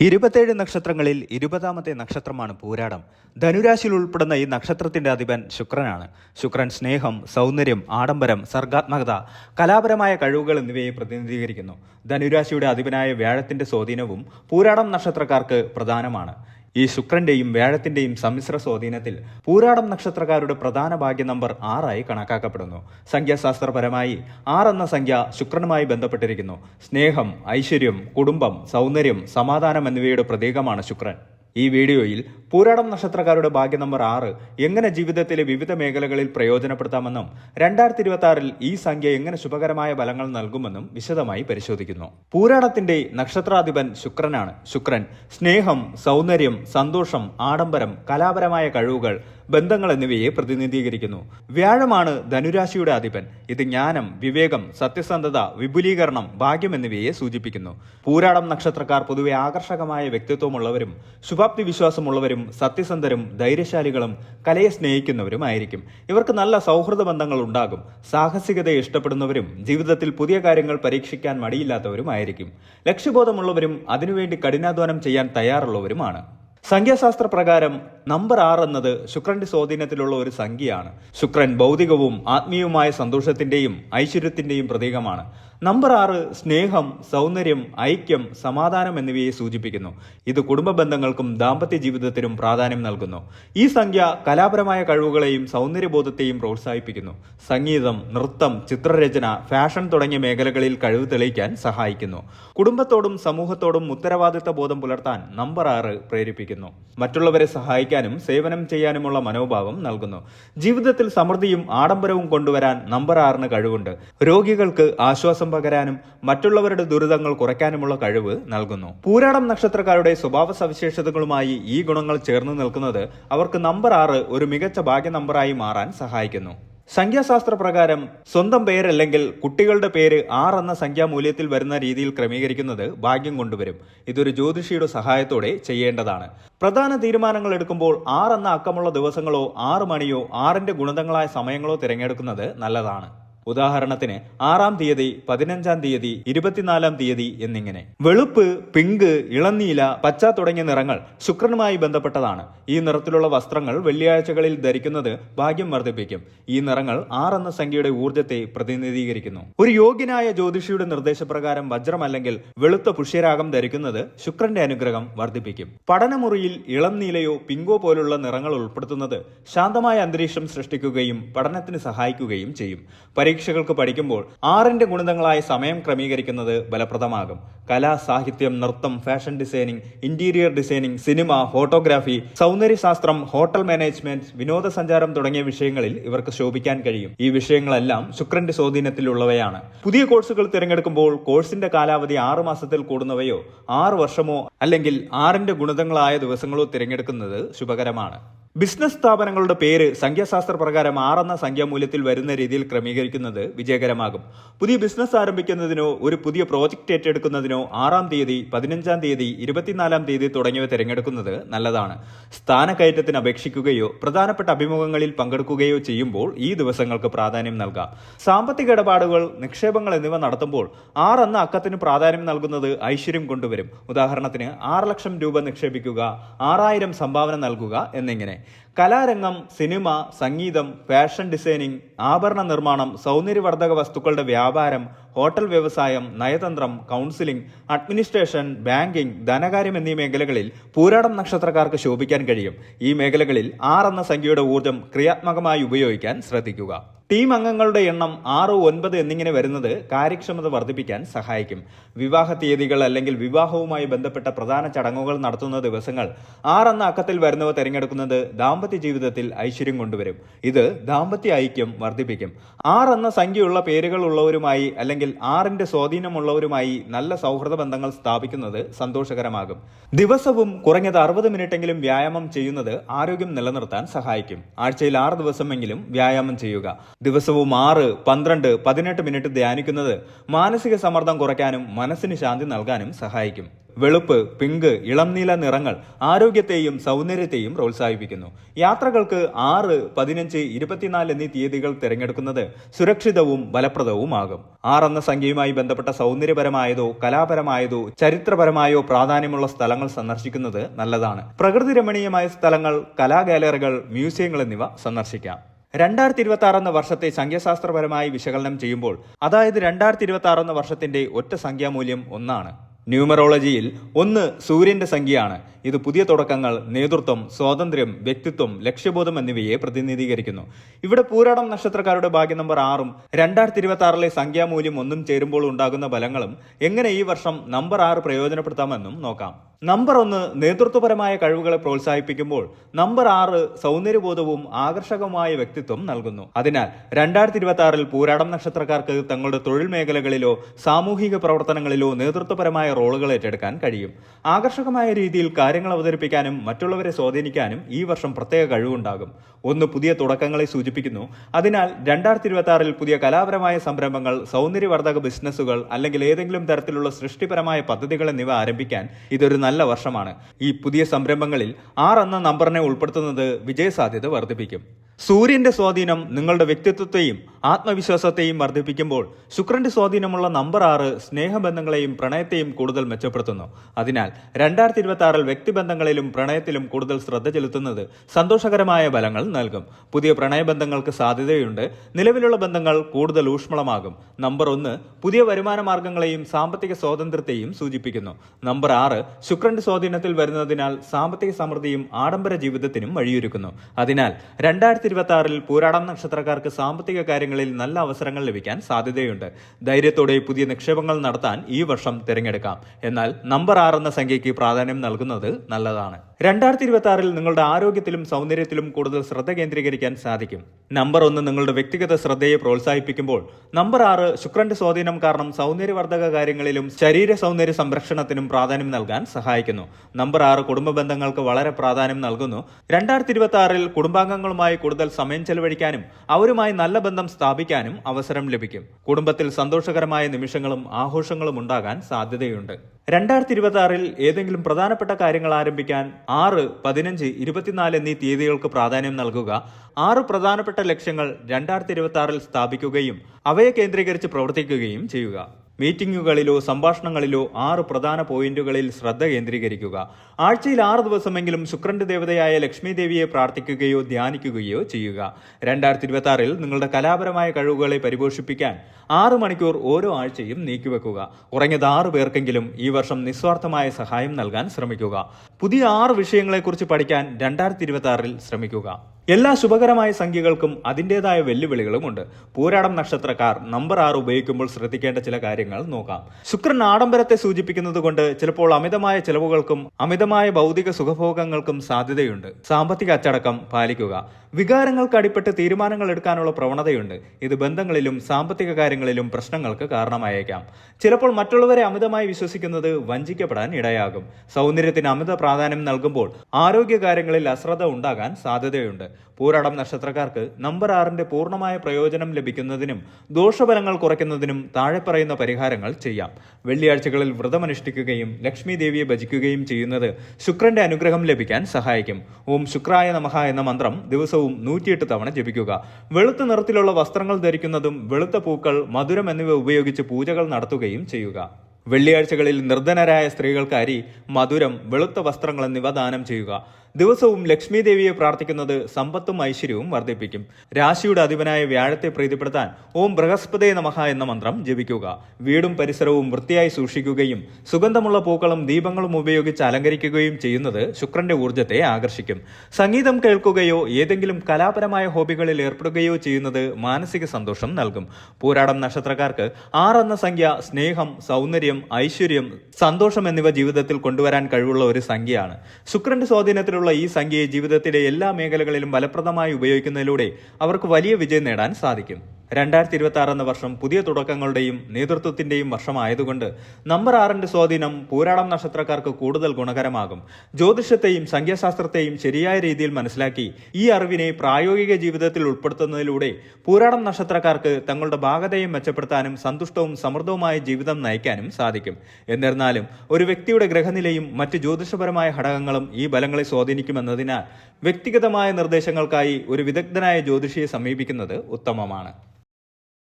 ഇരുപത്തേഴ് നക്ഷത്രങ്ങളിൽ ഇരുപതാമത്തെ നക്ഷത്രമാണ് പൂരാടം. ധനുരാശിയിൽ ഉൾപ്പെടുന്ന ഈ നക്ഷത്രത്തിന്റെ അധിപൻ ശുക്രനാണ്. ശുക്രൻ സ്നേഹം സൗന്ദര്യം ആഡംബരം സർഗാത്മകത കലാപരമായ കഴിവുകൾ എന്നിവയെ പ്രതിനിധീകരിക്കുന്നു. ധനുരാശിയുടെ അധിപനായ വ്യാഴത്തിന്റെ സ്വാധീനവും പൂരാടം നക്ഷത്രക്കാർക്ക് പ്രധാനമാണ്. ഈ ശുക്രന്റെയും വ്യാഴത്തിന്റെയും സമ്മിശ്ര സ്വാധീനത്തിൽ പൂരാടം നക്ഷത്രക്കാരുടെ പ്രധാന ഭാഗ്യ നമ്പർ ആറായി കണക്കാക്കപ്പെടുന്നു. സംഖ്യാശാസ്ത്രപരമായി ആറ് എന്ന സംഖ്യ ശുക്രനുമായി ബന്ധപ്പെട്ടിരിക്കുന്നു. സ്നേഹം ഐശ്വര്യം കുടുംബം സൗന്ദര്യം സമാധാനം എന്നിവയുടെ പ്രതീകമാണ് ശുക്രൻ. ഈ വീഡിയോയിൽ പൂരാടം നക്ഷത്രക്കാരുടെ ഭാഗ്യ നമ്പർ ആറ് എങ്ങനെ ജീവിതത്തിലെ വിവിധ മേഖലകളിൽ പ്രയോജനപ്പെടുത്താമെന്നും രണ്ടായിരത്തി ഇരുപത്തി ആറിൽ ഈ സംഖ്യ എങ്ങനെ ശുഭകരമായ ഫലങ്ങൾ നൽകുമെന്നും വിശദമായി പരിശോധിക്കുന്നു. പൂരാടത്തിന്റെ നക്ഷത്രാധിപൻ ശുക്രനാണ്. ശുക്രൻ സ്നേഹം സൗന്ദര്യം സന്തോഷം ആഡംബരം കലാപരമായ കഴിവുകൾ ബന്ധങ്ങൾ എന്നിവയെ പ്രതിനിധീകരിക്കുന്നു. വ്യാഴമാണ് ധനുരാശിയുടെ അധിപൻ. ഇത് ജ്ഞാനം വിവേകം സത്യസന്ധത വിപുലീകരണം ഭാഗ്യം എന്നിവയെ സൂചിപ്പിക്കുന്നു. പൂരാടം നക്ഷത്രക്കാർ പൊതുവെ ആകർഷകമായ വ്യക്തിത്വമുള്ളവരും ശുഭാപ്തി വിശ്വാസമുള്ളവരും സത്യസന്ധരും ധൈര്യശാലികളും കലയെ സ്നേഹിക്കുന്നവരുമായിരിക്കും. ഇവർക്ക് നല്ല സൗഹൃദ ബന്ധങ്ങൾ ഉണ്ടാകും. സാഹസികതയെ ഇഷ്ടപ്പെടുന്നവരും ജീവിതത്തിൽ പുതിയ കാര്യങ്ങൾ പരീക്ഷിക്കാൻ മടിയില്ലാത്തവരുമായിരിക്കും. ലക്ഷ്യബോധമുള്ളവരും അതിനുവേണ്ടി കഠിനാധ്വാനം ചെയ്യാൻ തയ്യാറുള്ളവരുമാണ്. സംഖ്യാശാസ്ത്ര പ്രകാരം നമ്പർ ആറ് എന്നത് ശുക്രന്റെ സ്വാധീനത്തിലുള്ള ഒരു സംഖ്യയാണ്. ശുക്രൻ ഭൗതികവും ആത്മീയവുമായ സന്തോഷത്തിന്റെയും ഐശ്വര്യത്തിന്റെയും പ്രതീകമാണ്. നമ്പർ ആറ് സ്നേഹം സൗന്ദര്യം ഐക്യം സമാധാനം എന്നിവയെ സൂചിപ്പിക്കുന്നു. ഇത് കുടുംബ ബന്ധങ്ങൾക്കും ദാമ്പത്യ ജീവിതത്തിനും പ്രാധാന്യം നൽകുന്നു. ഈ സംഖ്യ കലാപരമായ കഴിവുകളെയും സൗന്ദര്യബോധത്തെയും പ്രോത്സാഹിപ്പിക്കുന്നു. സംഗീതം നൃത്തം ചിത്രരചന ഫാഷൻ തുടങ്ങിയ മേഖലകളിൽ കഴിവ് തെളിയിക്കാൻ സഹായിക്കുന്നു. കുടുംബത്തോടും സമൂഹത്തോടും ഉത്തരവാദിത്ത ബോധം പുലർത്താൻ നമ്പർ ആറ് പ്രേരിപ്പിക്കുന്നു. മറ്റുള്ളവരെ സഹായിക്കാനും സേവനം ചെയ്യാനുമുള്ള മനോഭാവം നൽകുന്നു. ജീവിതത്തിൽ സമൃദ്ധിയും ആഡംബരവും കൊണ്ടുവരാൻ നമ്പർ ആറിന് കഴിവുണ്ട്. രോഗികൾക്ക് ആശ്വാസം പകരാനും മറ്റുള്ളവരുടെ ദുരിതങ്ങൾ കുറയ്ക്കാനുമുള്ള കഴിവ് നൽകുന്നു. പൂരാടം നക്ഷത്രക്കാരുടെ സ്വഭാവ സവിശേഷതകളുമായി ഈ ഗുണങ്ങൾ ചേർന്ന് നിൽക്കുന്നത് അവർക്ക് നമ്പർ ആറ് ഒരു മികച്ച ഭാഗ്യ നമ്പറായി മാറാൻ സഹായിക്കുന്നു. സംഖ്യാശാസ്ത്ര പ്രകാരം സ്വന്തം പേരല്ലെങ്കിൽ കുട്ടികളുടെ പേര് ആറ് എന്ന സംഖ്യാമൂല്യത്തിൽ വരുന്ന രീതിയിൽ ക്രമീകരിക്കുന്നത് ഭാഗ്യം കൊണ്ടുവരും. ഇതൊരു ജ്യോതിഷിയുടെ സഹായത്തോടെ ചെയ്യേണ്ടതാണ്. പ്രധാന തീരുമാനങ്ങൾ എടുക്കുമ്പോൾ ആറ് എന്ന അക്കമുള്ള ദിവസങ്ങളോ ആറ് മണിയോ ആറിന്റെ ഗുണിതങ്ങളായ സമയങ്ങളോ തിരഞ്ഞെടുക്കുന്നത് നല്ലതാണ്. ഉദാഹരണത്തിന് ആറാം തീയതി പതിനഞ്ചാം തീയതി ഇരുപത്തിനാലാം തീയതി എന്നിങ്ങനെ. വെളുപ്പ് പിങ്ക് ഇളനീല പച്ച തുടങ്ങിയ നിറങ്ങൾ ശുക്രനുമായി ബന്ധപ്പെട്ടതാണ്. ഈ നിറത്തിലുള്ള വസ്ത്രങ്ങൾ വെള്ളിയാഴ്ചകളിൽ ധരിക്കുന്നത് ഭാഗ്യം വർദ്ധിപ്പിക്കും. ഈ നിറങ്ങൾ ആറെന്ന സംഖ്യയുടെ ഊർജത്തെ പ്രതിനിധീകരിക്കുന്നു. ഒരു യോഗ്യനായ ജ്യോതിഷിയുടെ നിർദ്ദേശപ്രകാരം വജ്രം അല്ലെങ്കിൽ വെളുത്ത പുഷ്യരാഗം ധരിക്കുന്നത് ശുക്രന്റെ അനുഗ്രഹം വർദ്ധിപ്പിക്കും. പഠനമുറിയിൽ ഇളം നീലയോ പിങ്കോ പോലുള്ള നിറങ്ങൾ ഉൾപ്പെടുത്തുന്നത് ശാന്തമായ അന്തരീക്ഷം സൃഷ്ടിക്കുകയും പഠനത്തിന് സഹായിക്കുകയും ചെയ്യും. പരീക്ഷകൾക്ക് പഠിക്കുമ്പോൾ ആറിന്റെ ഗുണിതങ്ങളായ സമയം ക്രമീകരിക്കുന്നത് ഫലപ്രദമാകും. കല സാഹിത്യം നൃത്തം fashion designing interior designing cinema photography സൗന്ദര്യശാസ്ത്രം hotel management വിനോദസഞ്ചാരം തുടങ്ങിയ വിഷയങ്ങളിൽ ഇവർക്ക് ശോഭിക്കാൻ കഴിയും. ഈ വിഷയങ്ങളെല്ലാം ശുക്രന്റെ സ്വാധീനത്തിലുള്ളവയാണ്. പുതിയ കോഴ്സുകൾ തിരഞ്ഞെടുക്കുമ്പോൾ കോഴ്സിന്റെ കാലാവധി ആറ് മാസത്തിൽ കൂടുന്നവയോ ആറ് വർഷമോ അല്ലെങ്കിൽ ആറിന്റെ ഗുണിതങ്ങളായ ദിവസങ്ങളോ തിരഞ്ഞെടുക്കുന്നത് ശുഭകരമാണ്. ബിസിനസ് സ്ഥാപനങ്ങളുടെ പേര് സംഖ്യാശാസ്ത്ര പ്രകാരം ആറെന്ന സംഖ്യാമൂല്യത്തിൽ വരുന്ന രീതിയിൽ ക്രമീകരിക്കുന്നത് വിജയകരമാകും. പുതിയ ബിസിനസ് ആരംഭിക്കുന്നതിനോ ഒരു പുതിയ പ്രോജക്റ്റ് ഏറ്റെടുക്കുന്നതിനോ ആറാം തീയതി പതിനഞ്ചാം തീയതി ഇരുപത്തിനാലാം തീയതി തുടങ്ങിയവ തിരഞ്ഞെടുക്കുന്നത് നല്ലതാണ്. സ്ഥാനക്കയറ്റത്തിന് അപേക്ഷിക്കുകയോ പ്രധാനപ്പെട്ട അഭിമുഖങ്ങളിൽ പങ്കെടുക്കുകയോ ചെയ്യുമ്പോൾ ഈ ദിവസങ്ങൾക്ക് പ്രാധാന്യം നൽകാം. സാമ്പത്തിക ഇടപാടുകൾ നിക്ഷേപങ്ങൾ എന്നിവ നടത്തുമ്പോൾ ആറെന്ന അക്കത്തിന് പ്രാധാന്യം നൽകുന്നത് ഐശ്വര്യം കൊണ്ടുവരും. ഉദാഹരണത്തിന് ആറ് ലക്ഷം രൂപ നിക്ഷേപിക്കുക ആറായിരം സംഭാവന നൽകുക എന്നിങ്ങനെ. കലാരംഗം സിനിമ സംഗീതം ഫാഷൻ ഡിസൈനിങ് ആഭരണ നിർമ്മാണം സൗന്ദര്യവർദ്ധക വസ്തുക്കളുടെ വ്യാപാരം ഹോട്ടൽ വ്യവസായം നയതന്ത്രം കൗൺസിലിംഗ് അഡ്മിനിസ്ട്രേഷൻ ബാങ്കിംഗ് ധനകാര്യം എന്നീ മേഖലകളിൽ പൂരാടം നക്ഷത്രക്കാർക്ക് ശോഭിക്കാൻ കഴിയും. ഈ മേഖലകളിൽ ആർ എന്ന സംഖ്യയുടെ ഊർജം ക്രിയാത്മകമായി ഉപയോഗിക്കാൻ ശ്രദ്ധിക്കുക. ടീം അംഗങ്ങളുടെ എണ്ണം ആറ് ഒൻപത് എന്നിങ്ങനെ വരുന്നത് കാര്യക്ഷമത വർദ്ധിപ്പിക്കാൻ സഹായിക്കും. വിവാഹ തീയതികൾ അല്ലെങ്കിൽ വിവാഹവുമായി ബന്ധപ്പെട്ട പ്രധാന ചടങ്ങുകൾ നടത്തുന്ന ദിവസങ്ങൾ ആറെന്ന അക്കത്തിൽ വരുന്നവ തിരഞ്ഞെടുക്കുന്നത് ദാമ്പത്യ ജീവിതത്തിൽ ഐശ്വര്യം കൊണ്ടുവരും. ഇത് ദാമ്പത്യ ഐക്യം വർദ്ധിപ്പിക്കും. ആറെന്ന സംഖ്യയുള്ള പേരുകൾ ഉള്ളവരുമായി അല്ലെങ്കിൽ ആറിന്റെ സ്വാധീനമുള്ളവരുമായി നല്ല സൗഹൃദ ബന്ധങ്ങൾ സ്ഥാപിക്കുന്നത് സന്തോഷകരമാകും. ദിവസവും കുറഞ്ഞത് അറുപത് മിനിറ്റെങ്കിലും വ്യായാമം ചെയ്യുന്നത് ആരോഗ്യം നിലനിർത്താൻ സഹായിക്കും. ആഴ്ചയിൽ ആറ് ദിവസമെങ്കിലും വ്യായാമം ചെയ്യുക. ദിവസവും ആറ് പന്ത്രണ്ട് പതിനെട്ട് മിനിറ്റ് ധ്യാനിക്കുന്നത് മാനസിക സമ്മർദ്ദം കുറയ്ക്കാനും മനസ്സിന് ശാന്തി നൽകാനും സഹായിക്കും. വെളുപ്പ് പിങ്ക് ഇളം നീല നിറങ്ങൾ ആരോഗ്യത്തെയും സൗന്ദര്യത്തെയും പ്രോത്സാഹിപ്പിക്കുന്നു. യാത്രകൾക്ക് ആറ് പതിനഞ്ച് ഇരുപത്തിനാല് എന്നീ തീയതികൾ തിരഞ്ഞെടുക്കുന്നത് സുരക്ഷിതവും ഫലപ്രദവുമാകും. ആറ് എന്ന സംഖ്യയുമായി ബന്ധപ്പെട്ട സൗന്ദര്യപരമായതോ കലാപരമായതോ ചരിത്രപരമായോ പ്രാധാന്യമുള്ള സ്ഥലങ്ങൾ സന്ദർശിക്കുന്നത് നല്ലതാണ്. പ്രകൃതി രമണീയമായ സ്ഥലങ്ങൾ കലാഗാലറികൾ മ്യൂസിയങ്ങൾ എന്നിവ സന്ദർശിക്കാം. രണ്ടായിരത്തി ഇരുപത്തി ആറ് എന്ന വർഷത്തെ സംഖ്യാശാസ്ത്രപരമായി വിശകലനം ചെയ്യുമ്പോൾ അതായത് രണ്ടായിരത്തി ഇരുപത്തി ആറ് എന്ന വർഷത്തിന്റെ ഒറ്റ സംഖ്യാമൂല്യം ഒന്നാണ്. ന്യൂമറോളജിയിൽ ഒന്ന് സൂര്യന്റെ സംഖ്യയാണ്. ഇത് പുതിയ തുടക്കങ്ങൾ നേതൃത്വം സ്വാതന്ത്ര്യം വ്യക്തിത്വം ലക്ഷ്യബോധം എന്നിവയെ പ്രതിനിധീകരിക്കുന്നു. ഇവിടെ പൂരാടം നക്ഷത്രക്കാരുടെ ഭാഗ്യ നമ്പർ ആറും രണ്ടായിരത്തി ഇരുപത്തി ആറിലെ സംഖ്യാമൂല്യം ഒന്നും ചേരുമ്പോൾ ഉണ്ടാകുന്ന ഫലങ്ങളും എങ്ങനെ ഈ വർഷം നമ്പർ ആറ് പ്രയോജനപ്പെടുത്താമെന്നും നോക്കാം. നമ്പർ ഒന്ന് നേതൃത്വപരമായ കഴിവുകളെ പ്രോത്സാഹിപ്പിക്കുമ്പോൾ നമ്പർ ആറ് സൗന്ദര്യബോധവും ആകർഷകമായ വ്യക്തിത്വം നൽകുന്നു. അതിനാൽ രണ്ടായിരത്തി ഇരുപത്തി ആറിൽ പൂരാടം നക്ഷത്രക്കാർക്ക് തങ്ങളുടെ തൊഴിൽ മേഖലകളിലോ സാമൂഹിക പ്രവർത്തനങ്ങളിലോ നേതൃത്വപരമായ റോളുകൾ ഏറ്റെടുക്കാൻ കഴിയും. ആകർഷകമായ രീതിയിൽ കാര്യങ്ങൾ അവതരിപ്പിക്കാനും മറ്റുള്ളവരെ സ്വാധീനിക്കാനും ഈ വർഷം പ്രത്യേക കഴിവുണ്ടാകും. ഒന്ന് പുതിയ തുടക്കങ്ങളെ സൂചിപ്പിക്കുന്നു. അതിനാൽ രണ്ടായിരത്തി ഇരുപത്തി ആറിൽ പുതിയ കലാപരമായ സംരംഭങ്ങൾ സൗന്ദര്യവർദ്ധക ബിസിനസ്സുകൾ അല്ലെങ്കിൽ ഏതെങ്കിലും തരത്തിലുള്ള സൃഷ്ടിപരമായ പദ്ധതികൾ എന്നിവ ആരംഭിക്കാൻ ഇതൊരു നല്ല വർഷമാണ്. ഈ പുതിയ സംരംഭങ്ങളിൽ ആറ് എന്ന നമ്പറിനെ ഉൾപ്പെടുത്തുന്നത് വിജയസാധ്യത വർദ്ധിപ്പിക്കും. സൂര്യന്റെ സ്വാധീനം നിങ്ങളുടെ വ്യക്തിത്വത്തെയും ആത്മവിശ്വാസത്തെയും വർദ്ധിപ്പിക്കുമ്പോൾ ശുക്രന്റെ സ്വാധീനമുള്ള നമ്പർ ആറ് സ്നേഹബന്ധങ്ങളെയും പ്രണയത്തെയും കൂടുതൽ മെച്ചപ്പെടുത്തുന്നു. അതിനാൽ രണ്ടായിരത്തി ഇരുപത്തി ആറിൽ വ്യക്തിബന്ധങ്ങളിലും പ്രണയത്തിലും കൂടുതൽ ശ്രദ്ധ ചെലുത്തുന്നത് സന്തോഷകരമായ ഫലങ്ങൾ നൽകും. പുതിയ പ്രണയബന്ധങ്ങൾക്ക് സാധ്യതയുണ്ട്. നിലവിലുള്ള ബന്ധങ്ങൾ കൂടുതൽ ഊഷ്മളമാകും. നമ്പർ ഒന്ന് പുതിയ വരുമാന മാർഗങ്ങളെയും സാമ്പത്തിക സ്വാതന്ത്ര്യത്തെയും സൂചിപ്പിക്കുന്നു. നമ്പർ ആറ് ശുക്രന്റെ സ്വാധീനത്തിൽ വരുന്നതിനാൽ സാമ്പത്തിക സമൃദ്ധിയും ആഡംബര ജീവിതത്തിനും വഴിയൊരുക്കുന്നു. അതിനാൽ രണ്ടായിരത്തി ഇരുപത്തി ആറിൽ പൂരാടം നക്ഷത്രക്കാർക്ക് സാമ്പത്തിക കാര്യങ്ങളിൽ നല്ല അവസരങ്ങൾ ലഭിക്കാൻ സാധ്യതയുണ്ട്. ധൈര്യത്തോടെ പുതിയ നിക്ഷേപങ്ങൾ നടത്താൻ ഈ വർഷം തിരഞ്ഞെടുക്കാം. എന്നാൽ നമ്പർ ആറെന്ന സംഖ്യയ്ക്ക് പ്രാധാന്യം നൽകുന്നത് നല്ലതാണ്. രണ്ടായിരത്തി ഇരുപത്തി ആറിൽ നിങ്ങളുടെ ആരോഗ്യത്തിലും സൗന്ദര്യത്തിലും കൂടുതൽ ശ്രദ്ധ കേന്ദ്രീകരിക്കാൻ സാധിക്കും. നമ്പർ ഒന്ന് നിങ്ങളുടെ വ്യക്തിഗത ശ്രദ്ധയെ പ്രോത്സാഹിപ്പിക്കുമ്പോൾ നമ്പർ ആറ് ശുക്രന്റെ സ്വാധീനം കാരണം സൗന്ദര്യവർദ്ധക കാര്യങ്ങളിലും ശരീര സൗന്ദര്യ സംരക്ഷണത്തിനും പ്രാധാന്യം നൽകാൻ സഹായിക്കുന്നു. നമ്പർ ആറ് കുടുംബ ബന്ധങ്ങൾക്ക് വളരെ പ്രാധാന്യം നൽകുന്നു. രണ്ടായിരത്തി ഇരുപത്തി ആറിൽ കുടുംബാംഗങ്ങളുമായി കൂടുതൽ സമയം ചെലവഴിക്കാനും അവരുമായി നല്ല ബന്ധം സ്ഥാപിക്കാനും അവസരം ലഭിക്കും. കുടുംബത്തിൽ സന്തോഷകരമായ നിമിഷങ്ങളും ആഘോഷങ്ങളും ഉണ്ടാകാൻ സാധ്യതയുണ്ട്. രണ്ടായിരത്തി ഇരുപത്തി ആറിൽ ഏതെങ്കിലും പ്രധാനപ്പെട്ട കാര്യങ്ങൾ ആരംഭിക്കാൻ ആറ് പതിനഞ്ച് ഇരുപത്തിനാല് എന്നീ തീയതികൾക്ക് പ്രാധാന്യം നൽകുക ആറ് പ്രധാനപ്പെട്ട ലക്ഷ്യങ്ങൾ രണ്ടായിരത്തി ഇരുപത്തി ആറിൽ സ്ഥാപിക്കുകയും അവയെ കേന്ദ്രീകരിച്ച് പ്രവർത്തിക്കുകയും ചെയ്യുക. മീറ്റിംഗുകളിലോ സംഭാഷണങ്ങളിലോ ആറ് പ്രധാന പോയിന്റുകളിൽ ശ്രദ്ധ കേന്ദ്രീകരിക്കുക. ആഴ്ചയിൽ ആറ് ദിവസമെങ്കിലും ശുക്രന്റെ ദേവതയായ ലക്ഷ്മി ദേവിയെ പ്രാർത്ഥിക്കുകയോ ധ്യാനിക്കുകയോ ചെയ്യുക. രണ്ടായിരത്തി ഇരുപത്തി ആറിൽ നിങ്ങളുടെ കലാപരമായ കഴിവുകളെ പരിപോഷിപ്പിക്കാൻ ആറ് മണിക്കൂർ ഓരോ ആഴ്ചയും നീക്കിവെക്കുക. കുറഞ്ഞത് ആറ് പേർക്കെങ്കിലും ഈ വർഷം നിസ്വാർത്ഥമായ സഹായം നൽകാൻ ശ്രമിക്കുക. പുതിയ ആറ് വിഷയങ്ങളെക്കുറിച്ച് പഠിക്കാൻ രണ്ടായിരത്തി ഇരുപത്തി ആറിൽ ശ്രമിക്കുക. എല്ലാ ശുഭകരമായ സംഖ്യകൾക്കും അതിന്റെതായ വെല്ലുവിളികളുമുണ്ട് പൂരാടം നക്ഷത്രക്കാർ നമ്പർ ആറ് ഉപയോഗിക്കുമ്പോൾ ശ്രദ്ധിക്കേണ്ട ചില കാര്യങ്ങൾ നോക്കാം. ശുക്രൻ ആഡംബരത്തെ സൂചിപ്പിക്കുന്നത് കൊണ്ട് ചിലപ്പോൾ അമിതമായ ചെലവുകൾക്കും അമിതമായ ഭൗതിക സുഖഭോഗങ്ങൾക്കും സാധ്യതയുണ്ട്. സാമ്പത്തിക അച്ചടക്കം പാലിക്കുക. വികാരങ്ങൾക്ക് അടിപ്പെട്ട് തീരുമാനങ്ങൾ എടുക്കാനുള്ള പ്രവണതയുണ്ട്. ഇത് ബന്ധങ്ങളിലും സാമ്പത്തിക കാര്യങ്ങളിലും പ്രശ്നങ്ങൾക്ക് കാരണമായേക്കാം. ചിലപ്പോൾ മറ്റുള്ളവരെ അമിതമായി വിശ്വസിക്കുന്നത് വഞ്ചിക്കപ്പെടാൻ ഇടയാകും. സൗന്ദര്യത്തിന് അമിത പ്രാധാന്യം നൽകുമ്പോൾ ആരോഗ്യകാര്യങ്ങളിൽ അശ്രദ്ധ ഉണ്ടാകാൻ സാധ്യതയുണ്ട്. പൂരാടം നക്ഷത്രക്കാർക്ക് നമ്പർ ആറിന്റെ പൂർണമായ പ്രയോജനം ലഭിക്കുന്നതിനും ദോഷഫലങ്ങൾ കുറയ്ക്കുന്നതിനും താഴെ പറയുന്ന പരിഹാരങ്ങൾ ചെയ്യാം. വെള്ളിയാഴ്ചകളിൽ വ്രതമനുഷ്ഠിക്കുകയും ലക്ഷ്മി ദേവിയെ ഭജിക്കുകയും ചെയ്യുന്നത് ശുക്രന്റെ അനുഗ്രഹം ലഭിക്കാൻ സഹായിക്കും. ഓം ശുക്രായ നമഹ എന്ന മന്ത്രം ദിവസവും നൂറ്റിയെട്ട് തവണ ജപിക്കുക. വെളുത്ത നിറത്തിലുള്ള വസ്ത്രങ്ങൾ ധരിക്കുന്നതും വെളുത്ത പൂക്കൾ മധുരം എന്നിവ ഉപയോഗിച്ച് പൂജകൾ നടത്തുകയും ചെയ്യുക. വെള്ളിയാഴ്ചകളിൽ നിർധനരായ സ്ത്രീകൾക്ക് അരി മധുരം വെളുത്ത വസ്ത്രങ്ങൾ എന്നിവ ദാനം ചെയ്യുക. ദിവസവും ലക്ഷ്മി ദേവിയെ പ്രാർത്ഥിക്കുന്നത് സമ്പത്തും ഐശ്വര്യവും വർദ്ധിപ്പിക്കും. രാശിയുടെ അധിപനായ വ്യാഴത്തെ പ്രീതിപ്പെടുത്താൻ ഓം ബൃഹസ്പതേ നമഹ എന്ന മന്ത്രം ജപിക്കുക. വീടും പരിസരവും വൃത്തിയായി സൂക്ഷിക്കുകയും സുഗന്ധമുള്ള പൂക്കളും ദീപങ്ങളും ഉപയോഗിച്ച് അലങ്കരിക്കുകയും ചെയ്യുന്നത് ശുക്രന്റെ ഊർജത്തെ ആകർഷിക്കും. സംഗീതം കേൾക്കുകയോ ഏതെങ്കിലും കലാപരമായ ഹോബികളിൽ ഏർപ്പെടുകയോ ചെയ്യുന്നത് മാനസിക സന്തോഷം നൽകും. പൂരാടം നക്ഷത്രക്കാർക്ക് ആറ് എന്ന സംഖ്യ സ്നേഹം സൗന്ദര്യം ഐശ്വര്യം സന്തോഷം എന്നിവ ജീവിതത്തിൽ കൊണ്ടുവരാൻ കഴിവുള്ള ഒരു സംഖ്യയാണ്. ശുക്രന്റെ സ്വാധീനത്തിലുള്ള ഈ സംഖ്യയെ ജീവിതത്തിലെ എല്ലാ മേഖലകളിലും ഫലപ്രദമായി ഉപയോഗിക്കുന്നതിലൂടെ അവർക്ക് വലിയ വിജയം നേടാൻ സാധിക്കും. രണ്ടായിരത്തി ഇരുപത്തി ആറ് എന്ന വർഷം പുതിയ തുടക്കങ്ങളുടെയും നേതൃത്വത്തിന്റെയും വർഷമായതുകൊണ്ട് നമ്പർ ആറിന്റെ സ്വാധീനം പൂരാടം നക്ഷത്രക്കാർക്ക് കൂടുതൽ ഗുണകരമാകും. ജ്യോതിഷത്തെയും സംഖ്യാശാസ്ത്രത്തെയും ശരിയായ രീതിയിൽ മനസ്സിലാക്കി ഈ അറിവിനെ പ്രായോഗിക ജീവിതത്തിൽ ഉൾപ്പെടുത്തുന്നതിലൂടെ പൂരാടം നക്ഷത്രക്കാർക്ക് തങ്ങളുടെ ഭാഗതയും മെച്ചപ്പെടുത്താനും സന്തുഷ്ടവും സമൃദ്ധവുമായ ജീവിതം നയിക്കാനും സാധിക്കും. എന്നിരുന്നാലും ഒരു വ്യക്തിയുടെ ഗ്രഹനിലയും മറ്റ് ജ്യോതിഷപരമായ ഘടകങ്ങളും ഈ ബലങ്ങളെ സ്വാധീനിക്കുമെന്നതിനാൽ വ്യക്തിഗതമായ നിർദ്ദേശങ്ങൾക്കായി ഒരു വിദഗ്ധനായ ജ്യോതിഷിയെ സമീപിക്കുന്നത് ഉത്തമമാണ്.